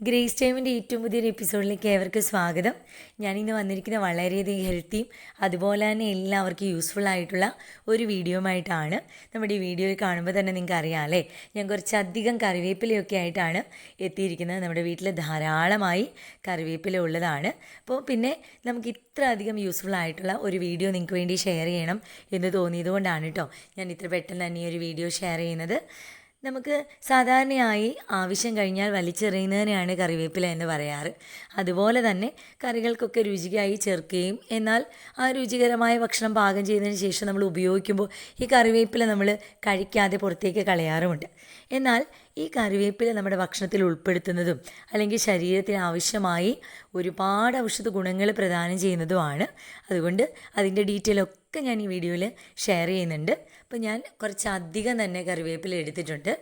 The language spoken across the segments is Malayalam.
ഗ്രേസ് ടൈമിന്റെ ഏറ്റവും പുതിയൊരു എപ്പിസോഡിലേക്ക് ഏവർക്ക് സ്വാഗതം. ഞാനിന്ന് വന്നിരിക്കുന്ന വളരെയധികം ഹെൽത്തിയും അതുപോലെ തന്നെ എല്ലാവർക്കും യൂസ്ഫുൾ ആയിട്ടുള്ള ഒരു വീഡിയോയുമായിട്ടാണ്. നമ്മുടെ ഈ വീഡിയോ കാണുമ്പോൾ തന്നെ നിങ്ങൾക്ക് അറിയാമല്ലേ ഞാൻ കുറച്ചധികം കറിവേപ്പിലയൊക്കെ ആയിട്ടാണ് എത്തിയിരിക്കുന്നത്. നമ്മുടെ വീട്ടിൽ ധാരാളമായി കറിവേപ്പില ഉള്ളതാണ്. അപ്പോൾ പിന്നെ നമുക്ക് ഇത്ര അധികം യൂസ്ഫുൾ ആയിട്ടുള്ള ഒരു വീഡിയോ നിങ്ങൾക്ക് വേണ്ടി ഷെയർ ചെയ്യണം എന്ന് തോന്നിയതുകൊണ്ടാണ് കേട്ടോ ഞാൻ ഇത്ര പെട്ടെന്ന് തന്നെ ഈ ഒരു വീഡിയോ ഷെയർ ചെയ്യുന്നത്. നമുക്ക് സാധാരണയായി ആവശ്യം കഴിഞ്ഞാൽ വലിച്ചെറിയുന്നതിനെയാണ് കറിവേപ്പില എന്ന് പറയാറ്. അതുപോലെ തന്നെ കറികൾക്കൊക്കെ രുചിയായി ചേർക്കുകയും എന്നാൽ ആ രുചികരമായ ഭക്ഷണം പാകം ചെയ്തതിന് ശേഷം നമ്മൾ ഉപയോഗിക്കുമ്പോൾ ഈ കറിവേപ്പില നമ്മൾ കഴിക്കാതെ പുറത്തേക്ക് കളയാറുമുണ്ട്. എന്നാൽ ഈ കറിവേപ്പില നമ്മുടെ ഭക്ഷണത്തിൽ ഉൾപ്പെടുത്തുന്നതും അല്ലെങ്കിൽ ശരീരത്തിന് ആവശ്യമായി ഒരുപാട് ഔഷധ ഗുണങ്ങൾ പ്രദാനം ചെയ്യുന്നതുമാണ്. അതുകൊണ്ട് അതിന്റെ ഡീറ്റെയിൽ ഒക്കെ ഞാൻ ഈ വീഡിയോയിൽ ഷെയർ ചെയ്യുന്നുണ്ട്. അപ്പോൾ ഞാൻ കുറച്ച് അധികം തന്നെ കറിവേപ്പില എടുത്തിട്ടുണ്ട്.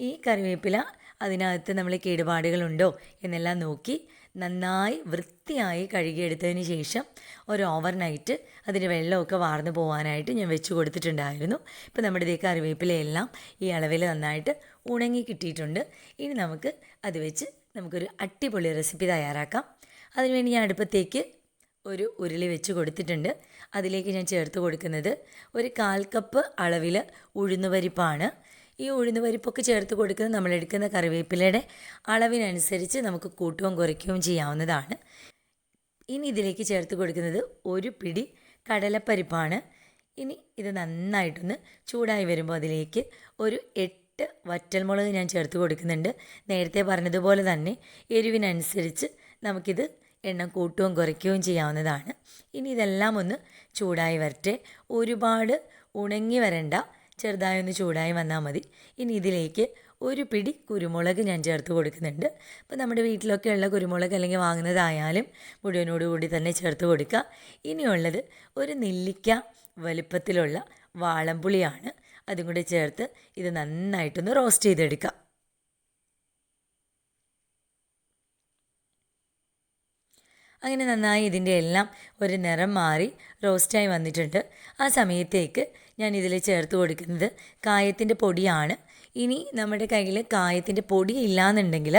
ഈ കറിവേപ്പില അതിനകത്ത് നമ്മൾ കേടുപാടുകളുണ്ടോ എന്നെല്ലാം നോക്കി നന്നായി വൃത്തിയായി കഴുകിയെടുത്തതിന് ശേഷം ഒരു ഓവർ നൈറ്റ് അതിന്റെ വെള്ളമൊക്കെ വാർന്നു പോകാനായിട്ട് ഞാൻ വെച്ച് കൊടുത്തിട്ടുണ്ടായിരുന്നു. ഇപ്പോൾ നമ്മുടെ ഇതേ കറിവേപ്പിലയെല്ലാം ഈ അളവിൽ നന്നായിട്ട് ഉണങ്ങി കിട്ടിയിട്ടുണ്ട്. ഇനി നമുക്ക് അത് വെച്ച് നമുക്കൊരു അടിപൊളി റെസിപ്പി തയ്യാറാക്കാം. അതിനുവേണ്ടി ഞാൻ അടുപ്പത്തേക്ക് ഒരു ഉരുളി വെച്ച് കൊടുത്തിട്ടുണ്ട്. അതിലേക്ക് ഞാൻ ചേർത്ത് കൊടുക്കുന്നത് ഒരു കാൽ കപ്പ് അളവിൽ ഉഴുന്നുപരിപ്പാണ് ഈ ഉഴുന്നുപരിപ്പൊക്കെ ചേർത്ത് കൊടുക്കുന്നത് നമ്മൾ എടുക്കുന്ന കറിവേപ്പിലയുടെ അളവിനനുസരിച്ച് നമുക്ക് കൂട്ടുകയും കുറയ്ക്കുകയും ചെയ്യാവുന്നതാണ്. ഇനി ഇതിലേക്ക് ചേർത്ത് കൊടുക്കുന്നത് ഒരു പിടി കടലപ്പരിപ്പാണ്. ഇനി ഇത് നന്നായിട്ടൊന്ന് ചൂടായി വരുമ്പോൾ അതിലേക്ക് ഒരു എട്ട് വറ്റൽമുളക് ഞാൻ ചേർത്ത് കൊടുക്കുന്നുണ്ട്. നേരത്തെ പറഞ്ഞതുപോലെ തന്നെ എരിവിനനുസരിച്ച് നമുക്കിത് എണ്ണ കൂട്ടുകയും കുറയ്ക്കുകയും ചെയ്യാവുന്നതാണ്. ഇനി ഇതെല്ലാം ഒന്ന് ചൂടായി വരട്ടെ. ഒരുപാട് ഉണങ്ങി വരണ്ട ചെറുതായി ഒന്ന് ചൂടായി വന്നാൽ മതി. ഇനി ഇതിലേക്ക് ഒരു പിടി കുരുമുളക് ഞാൻ ചേർത്ത് കൊടുക്കുന്നുണ്ട്. അപ്പോൾ നമ്മുടെ വീട്ടിലൊക്കെ ഉള്ള കുരുമുളക് അല്ലെങ്കിൽ വാങ്ങുന്നതായാലും മുഴുവനോടുകൂടി തന്നെ ചേർത്ത് കൊടുക്കുക. ഇനിയുള്ളത് ഒരു നെല്ലിക്ക വലുപ്പത്തിലുള്ള വാളംപുളിയാണ്. അതും കൂടി ചേർത്ത് ഇത് നന്നായിട്ടൊന്ന് റോസ്റ്റ് ചെയ്തെടുക്കുക. അങ്ങനെ നന്നായി ഇതിന്റെ എല്ലാം ഒരു നിറം മാറി റോസ്റ്റായി വന്നിട്ടുണ്ട്. ആ സമയത്തേക്ക് ഞാൻ ഇതിൽ ചേർത്ത് കൊടുക്കുന്നത് കായത്തിന്റെ പൊടിയാണ്. ഇനി നമ്മുടെ കയ്യിൽ കായത്തിന്റെ പൊടി ഇല്ലാന്നുണ്ടെങ്കിൽ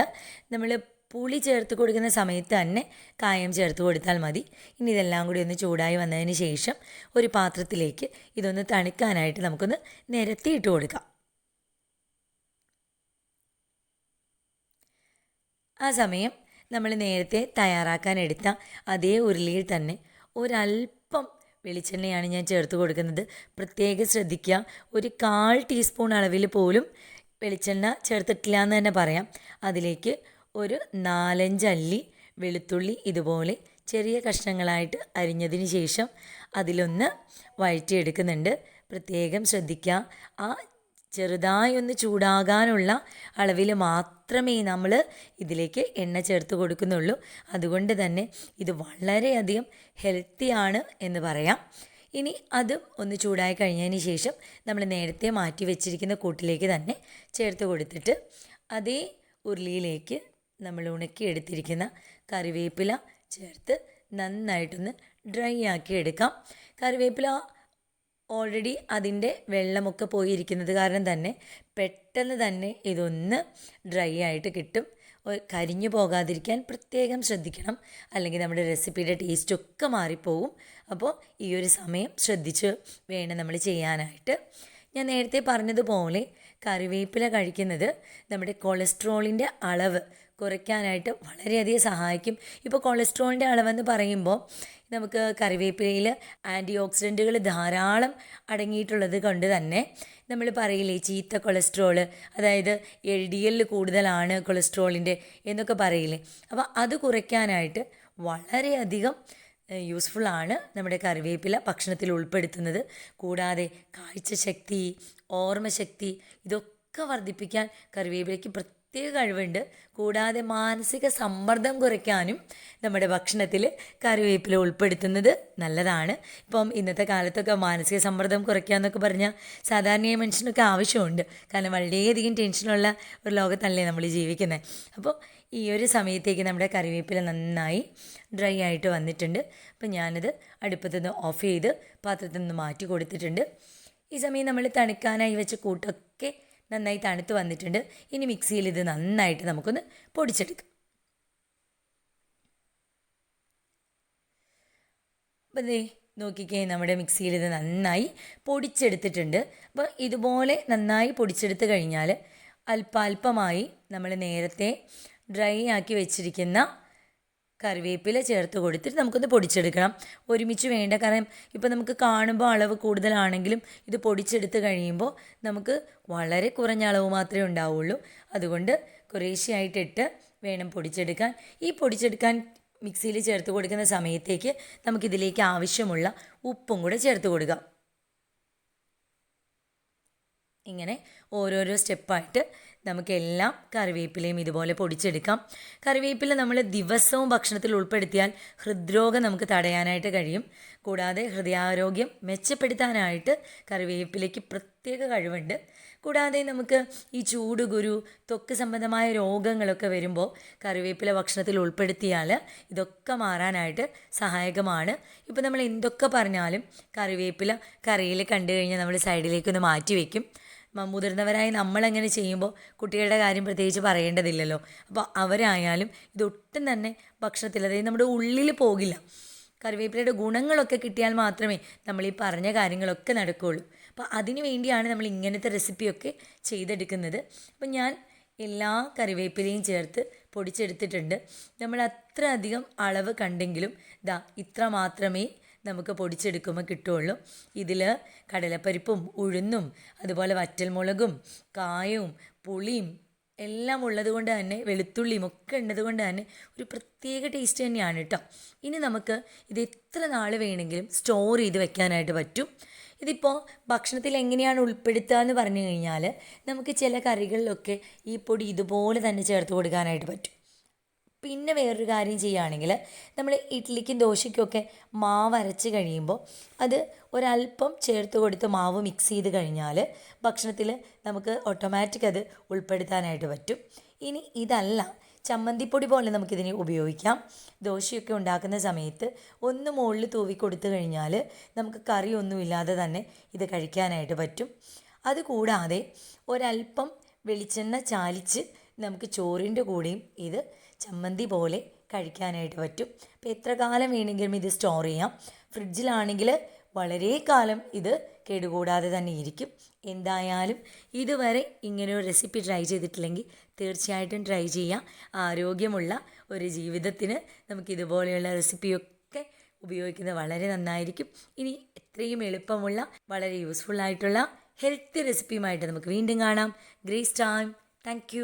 നമ്മൾ പുളി ചേർത്ത് കൊടുക്കുന്ന സമയത്ത് തന്നെ കായം ചേർത്ത് കൊടുത്താൽ മതി. ഇനി ഇതെല്ലാം കൂടി ഒന്ന് ചൂടായി വന്നതിന് ശേഷം ഒരു പാത്രത്തിലേക്ക് ഇതൊന്ന് തണുക്കാനായിട്ട് നമുക്കൊന്ന് നിരത്തിയിട്ട് കൊടുക്കാം. ആ സമയം നമ്മൾ നേരത്തെ തയ്യാറാക്കാൻ എടുത്ത അതേ ഉരുളിയിൽ തന്നെ ഒരല്പം വെളിച്ചെണ്ണയാണ് ഞാൻ ചേർത്ത് കൊടുക്കുന്നത്. പ്രത്യേകം ശ്രദ്ധിക്കുക. ഒരു കാൽ ടീസ്പൂൺ അളവിൽ പോലും വെളിച്ചെണ്ണ ചേർത്തിട്ടില്ല എന്ന് തന്നെ പറയാം. അതിലേക്ക് ഒരു നാലഞ്ചല്ലി വെളുത്തുള്ളി ഇതുപോലെ ചെറിയ കഷ്ണങ്ങളായിട്ട് അരിഞ്ഞതിന് ശേഷം അതിലൊന്ന് വഴറ്റിയെടുക്കുന്നുണ്ട്. പ്രത്യേകം ശ്രദ്ധിക്കുക. ആ ചെറുതായി ഒന്ന് ചൂടാകാനുള്ള അളവിൽ മാത്രമേ നമ്മൾ ഇതിലേക്ക് എണ്ണ ചേർത്ത് കൊടുക്കുന്നുള്ളൂ. അതുകൊണ്ട് തന്നെ ഇത് വളരെയധികം ഹെൽത്തിയാണ് എന്ന് പറയാം. ഇനി അതും ഒന്ന് ചൂടായി കഴിഞ്ഞതിന് ശേഷം നമ്മൾ നേരത്തെ മാറ്റി വെച്ചിരിക്കുന്ന കൂട്ടിലേക്ക് തന്നെ ചേർത്ത് കൊടുത്തിട്ട് അതേ ഉരുളിയിലേക്ക് നമ്മൾ ഉണക്കിയെടുത്തിരിക്കുന്ന കറിവേപ്പില ചേർത്ത് നന്നായിട്ടൊന്ന് ഡ്രൈ ആക്കി എടുക്കാം. കറിവേപ്പില ഓൾറെഡി അതിന്റെ വെള്ളമൊക്കെ പോയിരിക്കുന്നത് കാരണം തന്നെ പെട്ടെന്ന് തന്നെ ഇതൊന്ന് ഡ്രൈ ആയിട്ട് കിട്ടും. കരിഞ്ഞു പോകാതിരിക്കാൻ പ്രത്യേകം ശ്രദ്ധിക്കണം. അല്ലെങ്കിൽ നമ്മുടെ റെസിപ്പിയുടെ ടേസ്റ്റൊക്കെ മാറിപ്പോവും. അപ്പോൾ ഈ ഒരു സമയം ശ്രദ്ധിച്ച് വേണം നമ്മൾ ചെയ്യാനായിട്ട്. ഞാൻ നേരത്തെ പറഞ്ഞതുപോലെ കറിവേപ്പില കഴിക്കുന്നത് നമ്മുടെ കൊളസ്ട്രോളിന്റെ അളവ് കുറയ്ക്കാനായിട്ട് വളരെയധികം സഹായിക്കും. ഇപ്പോൾ കൊളസ്ട്രോളിന്റെ അളവെന്ന് പറയുമ്പോൾ നമുക്ക് കറിവേപ്പിലയിൽ ആന്റി ഓക്സിഡന്റുകൾ ധാരാളം അടങ്ങിയിട്ടുള്ളത് കൊണ്ട് തന്നെ നമ്മൾ പറയില്ലേ ചീത്ത കൊളസ്ട്രോൾ അതായത് എൽ ഡി എല്ലിൽ കൂടുതലാണ് കൊളസ്ട്രോളിന്റെ എന്നൊക്കെ പറയില്ലേ. അപ്പോൾ അത് കുറയ്ക്കാനായിട്ട് വളരെയധികം യൂസ്ഫുള്ളാണ് നമ്മുടെ കറിവേപ്പില ഭക്ഷണത്തിൽ ഉൾപ്പെടുത്തുന്നത്. കൂടാതെ കാഴ്ചശക്തി ഓർമ്മശക്തി ഇതൊക്കെ വർദ്ധിപ്പിക്കാൻ കറിവേപ്പിലയ്ക്ക് പ്രത്യേക കഴിവുണ്ട്. കൂടാതെ മാനസിക സമ്മർദ്ദം കുറയ്ക്കാനും നമ്മുടെ ഭക്ഷണത്തിൽ കറിവേപ്പില ഉൾപ്പെടുത്തുന്നത് നല്ലതാണ്. ഇപ്പം ഇന്നത്തെ കാലത്തൊക്കെ മാനസിക സമ്മർദ്ദം കുറയ്ക്കുക എന്നൊക്കെ പറഞ്ഞാൽ സാധാരണയായ മനുഷ്യനൊക്കെ ആവശ്യമുണ്ട്. കാരണം വളരെയധികം ടെൻഷനുള്ള ഒരു ലോകത്തല്ലേ നമ്മൾ ജീവിക്കുന്നത്. അപ്പോൾ ഈ ഒരു സമയത്തേക്ക് നമ്മുടെ കറിവേപ്പില നന്നായി ഡ്രൈ ആയിട്ട് വന്നിട്ടുണ്ട്. അപ്പോൾ ഞാനത് അടുപ്പത്തു നിന്ന് ഓഫ് ചെയ്ത് പാത്രത്തിൽ നിന്ന് മാറ്റി കൊടുത്തിട്ടുണ്ട്. ഈ സമയം നമ്മൾ തണുക്കാനായി വെച്ച കൂട്ടൊക്കെ നന്നായി തണുത്ത് വന്നിട്ടുണ്ട്. ഇനി മിക്സിയിൽ ഇത് നന്നായിട്ട് നമുക്കൊന്ന് പൊടിച്ചെടുക്കാം. അപ്പം ദേ നോക്കിക്കേ നമ്മുടെ മിക്സിയിൽ ഇത് നന്നായി പൊടിച്ചെടുത്തിട്ടുണ്ട്. അപ്പോൾ ഇതുപോലെ നന്നായി പൊടിച്ചെടുത്ത് കഴിഞ്ഞാൽ അല്പാൽപമായി നമ്മൾ നേരത്തെ ഡ്രൈ ആക്കി വെച്ചിരിക്കുന്ന കറിവേപ്പില ചേർത്ത് കൊടുത്തിട്ട് നമുക്കൊന്ന് പൊടിച്ചെടുക്കണം. ഒരുമിച്ച് വേണ്ട. കാരണം ഇപ്പോൾ നമുക്ക് കാണുമ്പോൾ അളവ് കൂടുതലാണെങ്കിലും ഇത് പൊടിച്ചെടുത്ത് കഴിയുമ്പോൾ നമുക്ക് വളരെ കുറഞ്ഞ അളവ് മാത്രമേ ഉണ്ടാവുള്ളൂ. അതുകൊണ്ട് കുറേശ്ശെയായിട്ടിട്ട് വേണം പൊടിച്ചെടുക്കാൻ. ഈ പൊടിച്ചെടുക്കാൻ മിക്സിയിൽ ചേർത്ത് കൊടുക്കുന്ന സമയത്തേക്ക് നമുക്കിതിലേക്ക് ആവശ്യമുള്ള ഉപ്പും കൂടെ ചേർത്ത് കൊടുക്കാം. ഇങ്ങനെ ഓരോരോ സ്റ്റെപ്പായിട്ട് നമുക്കെല്ലാം കറിവേപ്പിലയും ഇതുപോലെ പൊടിച്ചെടുക്കാം. കറിവേപ്പില നമ്മൾ ദിവസവും ഭക്ഷണത്തിൽ ഉൾപ്പെടുത്തിയാൽ ഹൃദ്രോഗം നമുക്ക് തടയാനായിട്ട് കഴിയും. കൂടാതെ ഹൃദയാരോഗ്യം മെച്ചപ്പെടുത്താനായിട്ട് കറിവേപ്പിലയ്ക്ക് പ്രത്യേക കഴിവുണ്ട്. കൂടാതെ നമുക്ക് ഈ ചൂട് ഗുരു ത്വക്ക് സംബന്ധമായ രോഗങ്ങളൊക്കെ വരുമ്പോൾ കറിവേപ്പില ഭക്ഷണത്തിൽ ഉൾപ്പെടുത്തിയാൽ ഇതൊക്കെ മാറാനായിട്ട് സഹായകമാണ്. ഇപ്പോൾ നമ്മൾ എന്തൊക്കെ പറഞ്ഞാലും കറിവേപ്പില കറിയിൽ കണ്ടു കഴിഞ്ഞാൽ നമ്മൾ സൈഡിലേക്കൊന്ന് മാറ്റി വയ്ക്കും മുതിർന്നവരായി നമ്മളങ്ങനെ ചെയ്യുമ്പോൾ കുട്ടികളുടെ കാര്യം പ്രത്യേകിച്ച് പറയേണ്ടതില്ലല്ലോ. അപ്പോൾ അവരായാലും ഇതൊട്ടും തന്നെ ഭക്ഷണത്തിൽ അതായത് നമ്മുടെ ഉള്ളിൽ പോകില്ല. കറിവേപ്പിലയുടെ ഗുണങ്ങളൊക്കെ കിട്ടിയാൽ മാത്രമേ നമ്മൾ ഈ പറഞ്ഞ കാര്യങ്ങളൊക്കെ നടക്കുകയുള്ളൂ അപ്പോൾ അതിനു വേണ്ടിയാണ് നമ്മൾ ഇങ്ങനത്തെ റെസിപ്പിയൊക്കെ ചെയ്തെടുക്കുന്നത്. അപ്പോൾ ഞാൻ എല്ലാ കറിവേപ്പിലയും ചേർത്ത് പൊടിച്ചെടുത്തിട്ടുണ്ട്. നമ്മൾ അത്ര അധികം അളവ് കണ്ടെങ്കിലും ദാ ഇത്ര മാത്രമേ നമുക്ക് പൊടിച്ചെടുക്കുമ്പോൾ കിട്ടുകയുള്ളൂ ഇതിൽ കടലപ്പരിപ്പും ഉഴുന്നും അതുപോലെ വറ്റൽമുളകും കായവും പുളിയും എല്ലാം ഉള്ളത് കൊണ്ട് തന്നെ വെളുത്തുള്ളിയും ഒക്കെ ഉള്ളത് കൊണ്ട് തന്നെ ഒരു പ്രത്യേക ടേസ്റ്റ് തന്നെയാണ് കേട്ടോ ഇനി നമുക്ക് ഇത് എത്ര നാൾ വേണമെങ്കിലും സ്റ്റോർ ചെയ്ത് വെക്കാനായിട്ട് പറ്റും. ഇതിപ്പോൾ ഭക്ഷണത്തിൽ എങ്ങനെയാണ് ഉൾപ്പെടുത്തുക എന്ന് പറഞ്ഞു കഴിഞ്ഞാൽ നമുക്ക് ചില കറികളിലൊക്കെ ഈ പൊടി ഇതുപോലെ തന്നെ ചേർത്ത് കൊടുക്കാനായിട്ട് പറ്റും. പിന്നെ വേറൊരു കാര്യം ചെയ്യുകയാണെങ്കിൽ നമ്മൾ ഇഡ്ഡലിക്കും ദോശയ്ക്കൊക്കെ മാവ് അരച്ച് കഴിയുമ്പോൾ അത് ഒരല്പം ചേർത്ത് കൊടുത്ത് മാവ് മിക്സ് ചെയ്ത് കഴിഞ്ഞാൽ ഭക്ഷണത്തിൽ നമുക്ക് ഓട്ടോമാറ്റിക് അത് ഉൾപ്പെടുത്താനായിട്ട് പറ്റും. ഇനി ഇതല്ല ചമ്മന്തിപ്പൊടി പോലെ നമുക്കിതിനെ ഉപയോഗിക്കാം. ദോശയൊക്കെ ഉണ്ടാക്കുന്ന സമയത്ത് ഒന്ന് മുകളിൽ തൂവി കൊടുത്തു കഴിഞ്ഞാൽ നമുക്ക് കറിയൊന്നുമില്ലാതെ തന്നെ ഇത് കഴിക്കാനായിട്ട് പറ്റും. അതുകൂടാതെ ഒരല്പം വെളിച്ചെണ്ണ ചാലിച്ച് നമുക്ക് ചോറിന്റെ കൂടെയും ഇത് ചമ്മന്തി പോലെ കഴിക്കാനായിട്ട് പറ്റും. അപ്പോൾ എത്ര കാലം വേണമെങ്കിലും ഇത് സ്റ്റോർ ചെയ്യാം. ഫ്രിഡ്ജിലാണെങ്കിൽ വളരെ കാലം ഇത് കേടുകൂടാതെ തന്നെ ഇരിക്കും. എന്തായാലും ഇതുവരെ ഇങ്ങനെ ഒരു റെസിപ്പി ട്രൈ ചെയ്തിട്ടില്ലെങ്കിൽ തീർച്ചയായിട്ടും ട്രൈ ചെയ്യാം. ആരോഗ്യമുള്ള ഒരു ജീവിതത്തിന് നമുക്ക് ഇതുപോലെയുള്ള റെസിപ്പിയൊക്കെ ഉപയോഗിക്കുന്നത് വളരെ നന്നായിരിക്കും. ഇനി എത്രയും എളുപ്പമുള്ള വളരെ യൂസ്ഫുൾ ആയിട്ടുള്ള ഹെൽത്തി റെസിപ്പിയുമായിട്ട് നമുക്ക് വീണ്ടും കാണാം. Grace time thank